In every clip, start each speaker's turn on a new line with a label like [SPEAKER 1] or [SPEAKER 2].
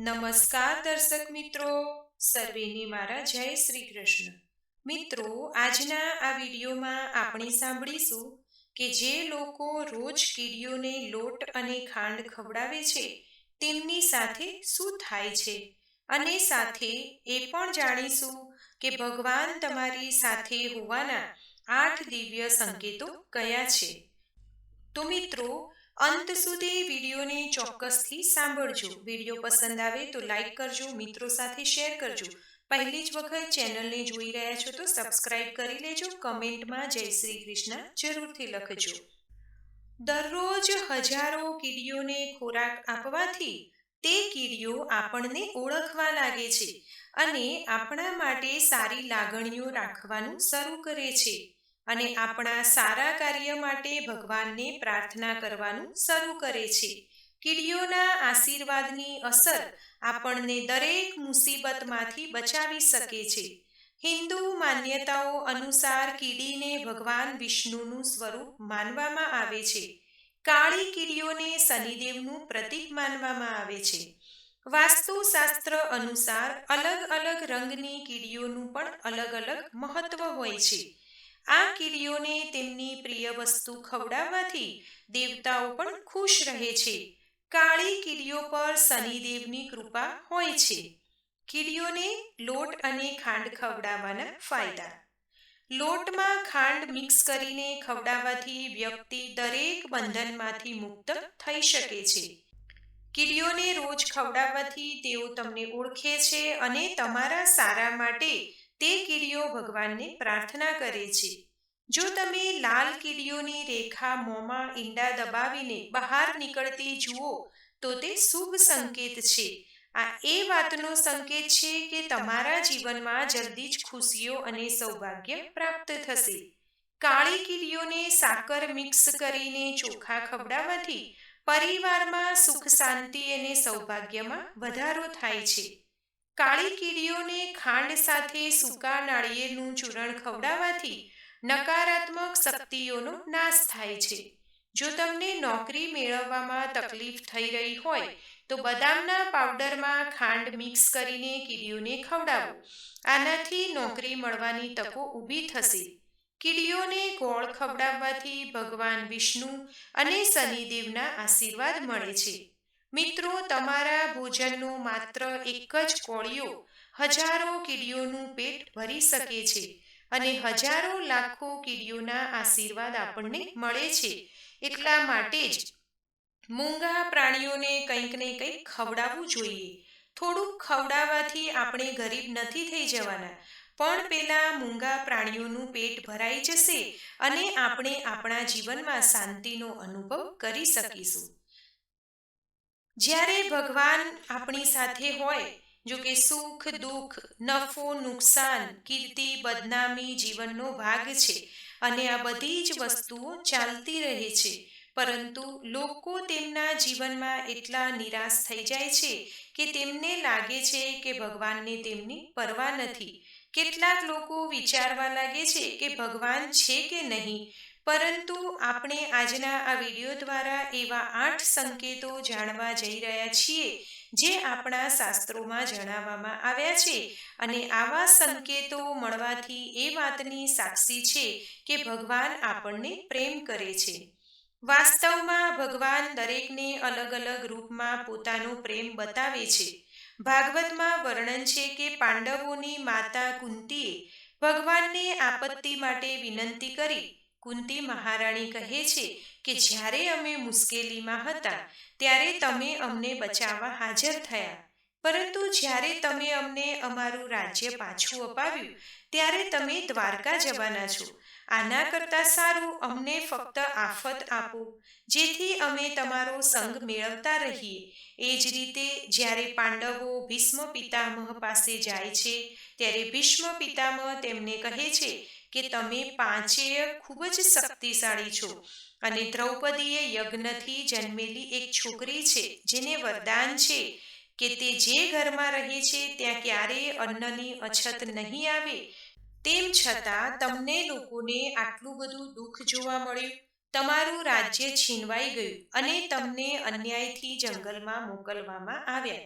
[SPEAKER 1] નમસ્કાર દર્શક મિત્રો, સર્વેને મારા જય શ્રી કૃષ્ણ. મિત્રો, આજના આ વિડીયોમાં આપણે સાંભળીશું કે જે લોકો રોજ કીડીઓને લોટ અને ખાંડ ખવડાવે છે, તેમની સાથે શું થાય છે? અને સાથે એ પણ જાણીશું કે ભગવાન તમારી સાથે હોવાના આઠ દિવ્ય સંકેતો કયા છે. તો મિત્રો અંત સુધી વિડીયોને ચોક્કસથી સાંભળજો. વીડિયો પસંદ આવે તો લાઈક કરજો, મિત્રો સાથે શેર કરજો. પહેલી જ વખત ચેનલને જોઈ રહ્યા છો તો સબસ્ક્રાઇબ કરી લેજો, કમેન્ટમાં જય શ્રી કૃષ્ણ જરૂરથી લખજો. દરરોજ હજારો કીડીઓને ખોરાક આપવાથી તે કીડીઓ આપણને ઓળખવા લાગે છે અને આપણા માટે સારી લાગણીઓ રાખવાનું શરૂ કરે છે. અને આપણા સારા કાર્ય માટે ભગવાનને પ્રાર્થના કરવાનું શરૂ કરે છે. કીડીઓના આશીર્વાદની અસર આપણને દરેક મુસીબતમાંથી બચાવી શકે છે. હિન્દુ માન્યતાઓ અનુસાર કીડીને ભગવાન વિષ્ણુનું સ્વરૂપ માનવામાં આવે છે. કાળી કીડીઓને શનિદેવનું પ્રતીક માનવામાં આવે છે. વાસ્તુશાસ્ત્ર અનુસાર અલગ અલગ રંગની કીડીઓનું પણ અલગ અલગ મહત્વ હોય છે. આ કીડીઓને તેમની પ્રિય વસ્તુ ખવડાવવાથી દેવતાઓ પણ ખુશ રહે છે. કાળી કીડીઓ પર શનિદેવની કૃપા હોય છે. કીડીઓને લોટ અને ખાંડ ખવડાવવાના ફાયદા. લોટમાં ખાંડ મિક્સ કરીને ખવડાવવાથી વ્યક્તિ દરેક બંધનમાંથી મુક્ત થઈ શકે છે. કીડીઓને રોજ ખવડાવવાથી તેઓ તમને ઓળખે છે અને તમારા સારા માટે તે કીડીઓ ભગવાનને પ્રાર્થના કરે છે. જો તમે લાલ કીડીઓની રેખા મોંમાં ઈંડા દબાવીને બહાર નીકળતી જુઓ, તો તે શુભ સંકેત છે. આ એ વાતનો સંકેત છે કે તમારા જીવનમાં જલ્દી જ ખુશીઓ અને સૌભાગ્ય પ્રાપ્ત થશે. કાળી કીડીઓને સાકર મિક્સ કરીને ચોખા ખવડાવવાથી પરિવારમાં સુખ, શાંતિ અને સૌભાગ્યમાં વધારો થાય છે. કાળી કીડીઓને ખાંડ સાથે સૂકા નાળિયેરનું ચૂરણ ખવડાવવાથી નકારાત્મક શક્તિઓનો નાશ થાય છે. જો તમને નોકરી મેળવવામાં તકલીફ થઈ રહી હોય, તો બદામના પાવડરમાં ખાંડ મિક્સ કરીને કીડીઓને ખવડાવો. આનાથી નોકરી મળવાની તકો ઊભી થશે. કીડીઓને ગોળ ખવડાવવાથી ભગવાન વિષ્ણુ અને શનિદેવના આશીર્વાદ મળે છે. મિત્રો, તમારા ભોજનનો માત્ર એક જ કોળીઓ હજારો કીડીઓનું પેટ ભરી શકે છે અને હજારો લાખો કીડીઓના આશીર્વાદ આપણને મળે છે. એટલા માટે જ મૂંગા પ્રાણીઓને કંઈક ને કંઈક ખવડાવવું જોઈએ. થોડુંક ખવડાવવાથી આપણે ગરીબ નથી થઈ જવાના. પણ પેલા મૂંગા પ્રાણીઓનું પેટ ભરાઈ જશે અને આપણે આપણા જીવનમાં શાંતિનો અનુભવ કરી શકીશું. જ્યારે ભગવાન આપણી સાથે હોય જો કે સુખ, દુઃખ, નફો, નુકસાન, કીર્તિ, બદનામી જીવનનો ભાગ છે અને આ બધી જ વસ્તુઓ ચાલતી રહે છે, પરંતુ લોકો તેમના જીવનમાં એટલા નિરાશ થઈ જાય છે કે તેમને લાગે છે કે ભગવાનને તેમની પરવા નથી. કેટલાક લોકો વિચારવા લાગે છે કે ભગવાન છે કે નહીં પરંતુ આપણે આજના આ વીડિયો દ્વારા એવા આઠ સંકેતો જાણવા જઈ રહ્યા છીએ, જે આપણા શાસ્ત્રોમાં જણાવવામાં આવ્યા છે. અને આવા સંકેતો મળવાથી એ વાતની સાક્ષી છે કે ભગવાન આપણને પ્રેમ કરે છે. વાસ્તવમાં ભગવાન દરેકને અલગ અલગ રૂપમાં પોતાનો પ્રેમ બતાવે છે. ભાગવતમાં વર્ણન છે કે પાંડવોની માતા કુંતીએ ભગવાનને આપત્તિ માટે વિનંતી કરી કુંતી મહારાણી કહે છે કે જ્યારે અમે મુશ્કેલીમાં હતા, ત્યારે તમે અમને બચાવવા હાજર થયા. પરંતુ જ્યારે તમે અમને અમારું રાજ્ય પાછું અપાવ્યું, ત્યારે તમે દ્વારકા જવાના છો. આના કરતાં સારું અમને ફક્ત આફત આપો, જેથી અમે તમારો સંગ મેળવતા રહીએ. એ જ રીતે જ્યારે પાંડવો ભીષ્મ પિતામહ પાસે જાય છે, ત્યારે ભીષ્મ પિતામહ તેમને કહે છે કે તમે પાંચેય ખૂબ જ શક્તિશાળી છો. અને દ્રૌપદીએ યજ્ઞથી જન્મેલી એક છોકરી છે, જેને વરદાન છે કે તે જે ઘરમાં રહે છે, ત્યાં ક્યારેય અન્નની અછત નહીં આવે. તેમ છતાં તમને લોકોને આટલું બધું દુઃખ જોવા મળ્યું? તમારું રાજ્ય છીનવાઈ ગયું અને તમને અન્યાયથી જંગલમાં મોકલવામાં આવ્યા.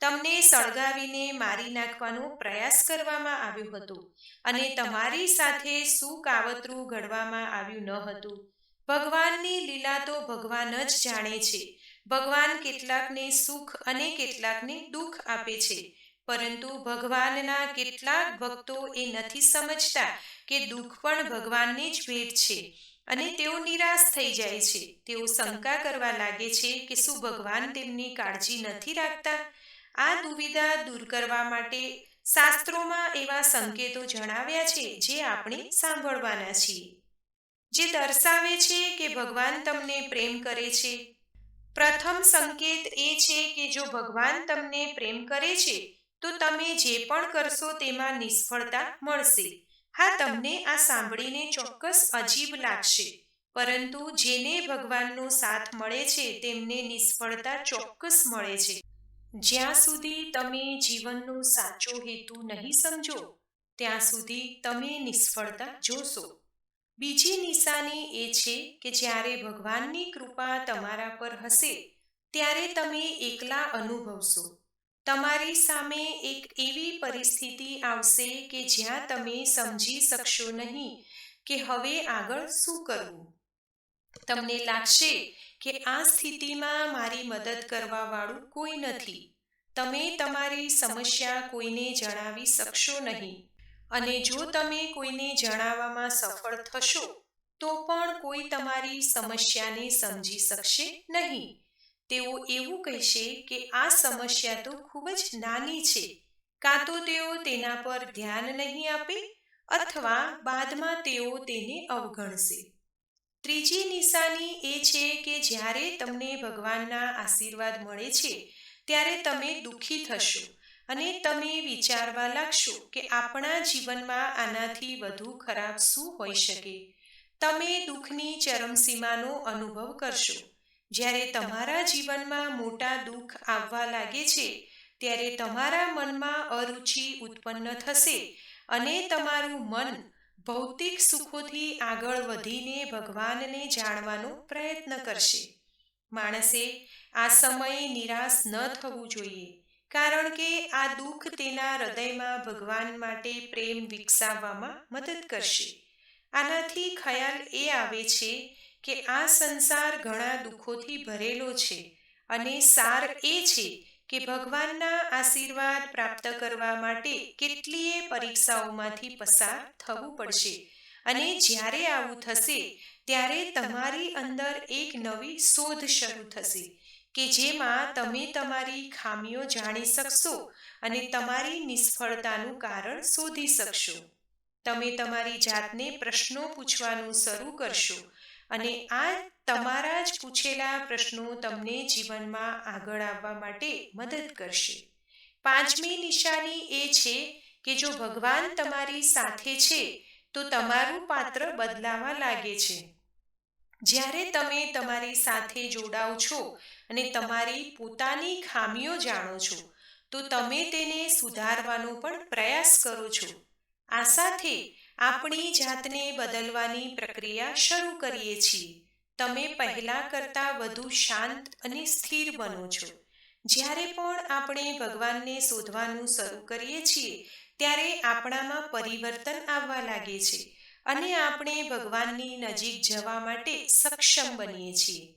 [SPEAKER 1] તમને સળગાવીને મારી નાખવાનો પ્રયાસ કરવામાં આવ્યો હતો અને તમારી સાથે શું કાવતરું ઘડવામાં આવ્યું ન હતું. ભગવાનની લીલા તો ભગવાન જ જાણે છે. ભગવાન કેટલાકને સુખ અને કેટલાકને દુઃખ આપે છે. પરંતુ ભગવાનના કેટલાક ભક્તો એ નથી સમજતા કે દુઃખ પણ ભગવાનની જ ભેટ છે અને તેઓ નિરાશ થઈ જાય છે. તેઓ શંકા કરવા લાગે છે કે શું ભગવાન તેમની કાળજી નથી રાખતા? આ દુવિધા દૂર કરવા માટે શાસ્ત્રોમાં એવા સંકેતો જણાવ્યા છે જે આપણે સાંભળવાના છીએ. જે દર્શાવે છે કે ભગવાન તમને પ્રેમ કરે છે. પ્રથમ સંકેત એ છે કે જો ભગવાન તમને પ્રેમ કરે છે, તો તમે જે પણ કરશો તેમાં નિષ્ફળતા મળશે. હા, તમને આ સાંભળીને ચોક્કસ અજીબ લાગશે. પરંતુ જેને ભગવાનનો સાથ મળે છે, તેમને નિષ્ફળતા ચોક્કસ મળે છે. જ્યાં સુધી તમે જીવનનો સાચો હેતુ નહીં સમજો, ત્યાં સુધી તમે નિષ્ફળતા જોશો. બીજી નિશાની એ છે કે જ્યારે ભગવાનની કૃપા તમારા પર હશે, ત્યારે તમે એકલા અનુભવશો. તમારી સામે એક એવી પરિસ્થિતિ આવશે કે જ્યાં તમે સમજી શકશો નહીં કે હવે આગળ શું કરવું. તમને લાગશે કે આ સ્થિતિમાં મારી મદદ કરવા વાળું કોઈ નથી. તમે તમારી સમસ્યા કોઈને જણાવી શકશો નહીં. અને જો તમે કોઈને જણાવવામાં સફળ થશો, તો પણ કોઈ તમારી સમસ્યાને સમજી શકશે નહીં. તેઓ એવું કહેશે કે આ સમસ્યા તો ખૂબ જ નાની છે. કાં તો તેઓ તેના પર ધ્યાન નહીં આપે, અથવા બાદમાં તેઓ તેને અવગણશે. ત્રીજી નિશાની એ છે કે જ્યારે તમને ભગવાનના આશીર્વાદ મળે છે, ત્યારે તમે દુઃખી થશો અને તમે વિચારવા લાગશો કે આપણા જીવનમાં આનાથી વધુ ખરાબ શું હોઈ શકે. તમે દુઃખની ચરમસીમાનો અનુભવ કરશો. જ્યારે તમારા જીવનમાં મોટા દુઃખ આવવા લાગે છે, ત્યારે તમારા મનમાં અરુચિ ઉત્પન્ન થશે અને તમારું મન ભૌતિક સુખોથી આગળ વધીને ભગવાનને જાણવાનો પ્રયત્ન કરશે. માણસે આ સમયે નિરાશ ન થવું જોઈએ, કારણ કે આ દુઃખ તેના હૃદયમાં ભગવાન માટે પ્રેમ વિકસાવવામાં મદદ કરશે. આનાથી ખ્યાલ એ આવે છે કે આ સંસાર ઘણા દુઃખોથી ભરેલો છે અને સાર એ છે કે ભગવાનના આશીર્વાદ પ્રાપ્ત કરવા માટે કેટલીય પરીક્ષાઓમાંથી પસાર થવું પડશે. અને જ્યારે આવું થશે, ત્યારે તમારી અંદર એક નવી શોધ શરૂ થશે, કે જેમાં તમે તમારી ખામીઓ જાણી શકશો અને તમારી નિષ્ફળતાનું કારણ શોધી શકશો. તમે તમારી જાતને પ્રશ્નો પૂછવાનું શરૂ કરશો અને આ તમારા જ પૂછેલા પ્રશ્નો તમને જીવનમાં આગળ આવવા માટે મદદ કરશે. પાંચમી નિશાની એ છે કે જો ભગવાન તમારી સાથે છે, તો તમારું પાત્ર બદલાવા લાગે છે. જ્યારે તમે તમારી સાથે જોડાઓ છો અને તમારી પોતાની ખામીઓ જાણો છો, તો તમે તેને સુધારવાનો પણ પ્રયાસ કરો છો. આ સાથે આપણી જાતને બદલવાની પ્રક્રિયા શરૂ કરીએ છીએ. તમે પહેલા કરતાં વધુ શાંત અને સ્થિર બનો છો. જ્યારે પણ આપણે ભગવાનને શોધવાનું શરૂ કરીએ છીએ, ત્યારે આપણામાં પરિવર્તન આવવા લાગે છે અને આપણે ભગવાનની નજીક જવા માટે સક્ષમ બનીએ છીએ.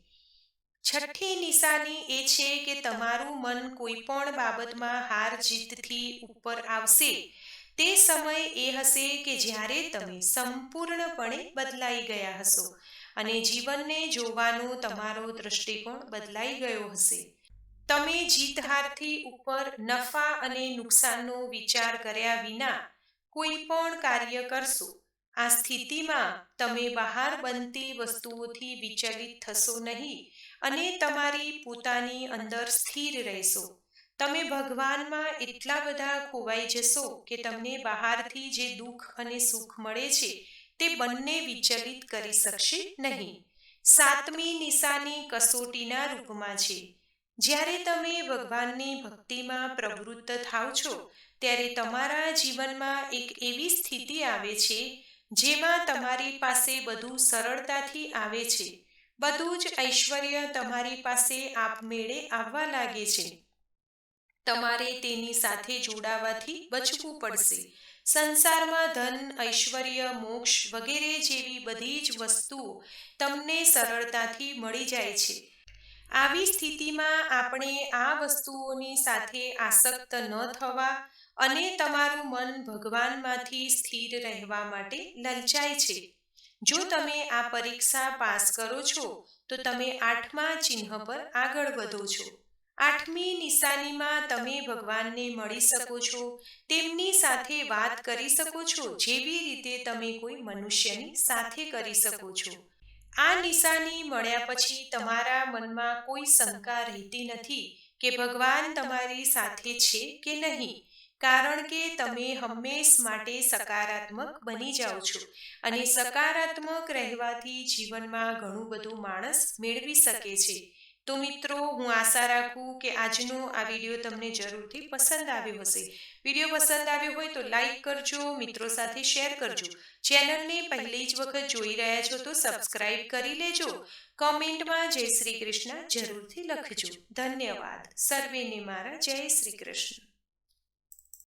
[SPEAKER 1] છઠ્ઠી નિશાની એ છે કે તમારું મન કોઈ પણ બાબતમાં હાર જીતથી ઉપર આવશે. તે સમય એ હશે કે જ્યારે તમે સંપૂર્ણપણે બદલાઈ ગયા હશો અને જીવનને જોવાનો તમારો દૃષ્ટિકોણ બદલાઈ ગયો હશે. તમે જીત હારથી ઉપર નફા અને નુકસાનનો વિચાર કર્યા વિના કોઈ પણ કાર્ય કરશો, આ સ્થિતિમાં તમે બહાર બનતી વસ્તુઓથી વિચલિત થશો નહીં અને તમારી પોતાની અંદર સ્થિર રહેશો. તમે ભગવાનમાં એટલા બધા ખોવાઈ જશો કે તમને બહારથી જે દુઃખ અને સુખ મળે છે, તે બંને વિચલિત કરી શકશે નહીં. સાતમી નિશાની કસોટીના રૂપમાં છે. જ્યારે તમે ભગવાનની ભક્તિમાં પ્રવૃત્ત થાવ છો, ત્યારે તમારા જીવનમાં એક એવી સ્થિતિ આવે છે, જેમાં તમારી પાસે બધું સરળતાથી આવે છે. બધું જ ઐશ્વર્ય તમારી પાસે આપમેળે આવવા લાગે છે. તમારે તેની સાથે જોડાવાથી બચવું પડશે. સંસારમાં ધન, ઐશ્વર્ય, મોક્ષ વગેરે જેવી બધી જ વસ્તુઓ તમને સરળતાથી મળી જાય છે. આવી સ્થિતિમાં આપણે આ વસ્તુઓની સાથે આસક્ત ન થવા અને તમારું મન ભગવાનમાંથી સ્થિર રહેવા માટે લલચાય છે. જો તમે આ પરીક્ષા પાસ કરો છો, તો તમે આઠમા ચિહ્ન પર આગળ વધો છો. આઠમી નિશાનીમાં તમે ભગવાનને મળી શકો છો, તેમની સાથે વાત કરી શકો છો, જેવી રીતે તમે કોઈ મનુષ્યની સાથે કરી શકો છો. આ નિશાની મળ્યા પછી તમારા મનમાં કોઈ શંકા રહેતી નથી કે ભગવાન તમારી સાથે છે કે નહીં, કારણ કે તમે હંમેશ માટે સકારાત્મક બની જાઓ છો અને સકારાત્મક રહેવાથી જીવનમાં ઘણું બધું માણસ મેળવી શકે છે. તો મિત્રો, હું આશા રાખું કે આજનો આ વીડિયો તમને જરૂરથી પસંદ આવ્યો હશે. વીડિયો પસંદ આવ્યો હોય તો લાઈક કરજો, મિત્રો સાથે શેર કરજો. ચેનલને પહેલી જ વખત જોઈ રહ્યા છો તો સબસ્ક્રાઇબ કરી લેજો. કમેન્ટમાં જય શ્રી કૃષ્ણ જરૂરથી લખજો. ધન્યવાદ. સર્વેને મારા જય શ્રી કૃષ્ણ.